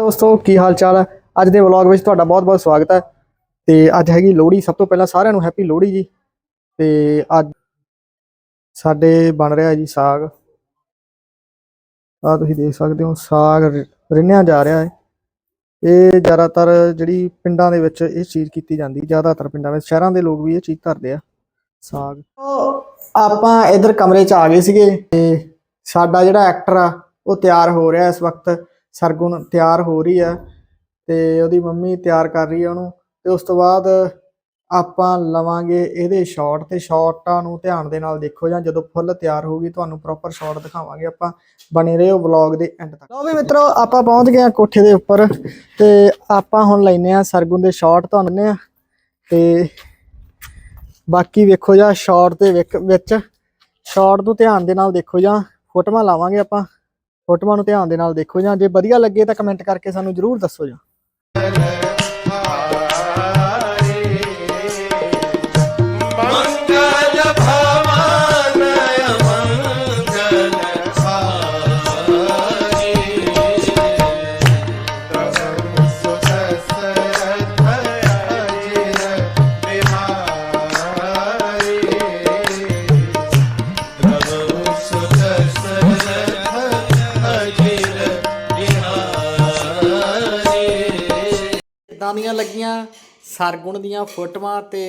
ਦੋਸਤੋ, ਕੀ ਹਾਲ ਚਾਲ ਹੈ ਅੱਜ ਦੇ ਵਲੌਗ ਵਿੱਚ ਤੁਹਾਡਾ ਬਹੁਤ-ਬਹੁਤ ਸਵਾਗਤ ਹੈ ਤੇ ਅੱਜ ਹੈਗੀ ਲੋਹੜੀ, ਸਭ ਤੋਂ ਪਹਿਲਾਂ ਸਾਰਿਆਂ ਨੂੰ ਹੈਪੀ ਲੋਹੜੀ ਜੀ। ਤੇ ਅੱਜ ਸਾਡੇ ਬਣ ਰਿਹਾ ਜੀ ਸਾਗ। ਆ ਤੁਸੀਂ ਦੇਖ ਸਕਦੇ ਹੋ, ਸਾਗ ਰਿੰਨਿਆ ਜਾ ਰਿਹਾ ਹੈ। ਇਹ ਜ਼ਿਆਦਾਤਰ ਜਿਹੜੀ ਪਿੰਡਾਂ ਦੇ ਵਿੱਚ ਇਹ ਚੀਜ਼ ਕੀਤੀ ਜਾਂਦੀ, ਜ਼ਿਆਦਾਤਰ ਪਿੰਡਾਂ ਵਿੱਚ, ਸ਼ਹਿਰਾਂ ਦੇ ਲੋਕ ਵੀ ਇਹ ਚੀਜ਼ ਧਰਦੇ ਆ, ਸਾਗ। ਆਪਾਂ ਇਧਰ ਕਮਰੇ 'ਚ ਆ ਗਏ ਸੀਗੇ ਤੇ ਸਾਡਾ ਜਿਹੜਾ ਐਕਟਰ ਆ, ਉਹ ਤਿਆਰ ਹੋ ਰਿਹਾ ਇਸ ਵਕਤ। ਸਰਗੁਣ ਤਿਆਰ ਹੋ ਰਹੀ ਹੈ ਤੇ ਉਹਦੀ ਮੰਮੀ ਤਿਆਰ ਕਰ ਰਹੀ ਹੈ ਉਹਨੂੰ ਤੇ ਉਸ ਤੋਂ ਬਾਅਦ ਆਪਾਂ ਲਵਾਂਗੇ ਇਹਦੇ ਸ਼ਾਟ ਤੇ ਸ਼ਾਟਾਂ ਨੂੰ ਧਿਆਨ ਦੇ ਨਾਲ ਦੇਖੋ ਜਾਂ ਜਦੋਂ ਫੁੱਲ ਤਿਆਰ ਹੋਊਗੀ ਤੁਹਾਨੂੰ ਪ੍ਰੋਪਰ ਸ਼ਾਟ ਦਿਖਾਵਾਂਗੇ ਆਪਾਂ ਬਣੇ ਰਹੋ ਵਲੌਗ ਦੇ ਐਂਡ ਤੱਕ। ਲਓ ਵੀ ਮਿੱਤਰੋ, ਆਪਾਂ ਪਹੁੰਚ ਗਏ ਆ ਕੋਠੇ ਦੇ ਉੱਪਰ ਤੇ ਆਪਾਂ ਹੁਣ ਲੈਨੇ ਆ ਸਰਗੁਣ ਦੇ ਸ਼ਾਟ ਤੁਹਾਨੂੰ ਨੇ ਆ ਤੇ ਬਾਕੀ ਵੇਖੋ ਜਾਂ ਸ਼ਾਟ ਦੇ ਵਿਕ- ਵਿੱਚ ਸ਼ਾਟ ਨੂੰ ਧਿਆਨ ਦੇ ਨਾਲ ਦੇਖੋ ਜਾਂ ਫੋਟੋਆਂ ਲਾਵਾਂਗੇ ਆਪਾਂ। ਫੋਟੋਆਂ ਨੂੰ ਧਿਆਨ ਦੇ ਨਾਲ ਦੇਖੋ ਜਾਂ ਜੇ ਵਧੀਆ ਲੱਗੇ ਤਾਂ ਕਮੈਂਟ ਕਰਕੇ ਸਾਨੂੰ ਜਰੂਰ ਦੱਸੋ ਜਾਂ। ਕਿੱਦਾਂ ਦੀਆਂ ਲੱਗੀਆਂ? ਸਰਗੁਣ ਦੀਆਂ ਫੋਟੋਆਂ ਤੇ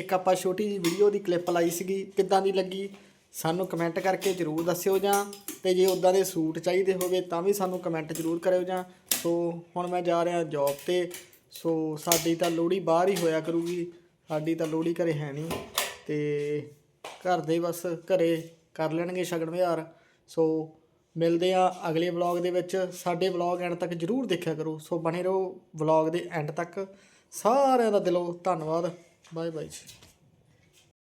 ਇੱਕ ਆਪਾਂ ਛੋਟੀ ਜੀ ਵੀਡੀਓ ਦੀ ਕਲਿੱਪ ਲਾਈ ਸੀਗੀ, ਕਿੱਦਾਂ ਦੀ ਲੱਗੀ? ਸਾਨੂੰ ਕਮੈਂਟ ਕਰਕੇ ਜਰੂਰ ਦੱਸਿਓ ਜਾਂ, ਤੇ ਜੇ ਉਦਾਂ ਦੇ ਸੂਟ ਚਾਹੀਦੇ ਹੋਵੇ ਤਾਂ ਵੀ ਸਾਨੂੰ ਕਮੈਂਟ ਜਰੂਰ ਕਰਿਓ ਜਾਂ। ਸੋ, ਹੁਣ ਮੈਂ ਜਾ ਰਿਹਾ ਜੌਬ ਤੇ, ਸੋ ਸਾਡੀ ਤਾਂ ਲੋਹੜੀ ਬਾਹਰ ਹੀ ਹੋਇਆ ਕਰੂਗੀ, ਸਾਡੀ ਤਾਂ ਲੋਹੜੀ ਘਰੇ ਹੈ ਨਹੀਂ, ਤੇ ਘਰ ਦੇ ਬਸ ਘਰੇ ਕਰ ਲੈਣਗੇ ਸ਼ਗਨ ਵਿਹਾਰ। ਸੋ ਮਿਲਦੇ ਆ ਅਗਲੇ ਵਲੌਗ ਦੇ ਵਿੱਚ। ਸਾਡੇ ਵਲੌਗ ਐਂਡ ਤੱਕ ਜਰੂਰ ਦੇਖਿਆ ਕਰੋ। ਸੋ ਬਣੇ ਰਹੋ ਵਲੌਗ ਦੇ ਐਂਡ ਤੱਕ। ਸਾਰਿਆਂ ਦਾ ਦਿਲੋਂ ਧੰਨਵਾਦ। ਬਾਏ ਬਾਏ ਜੀ।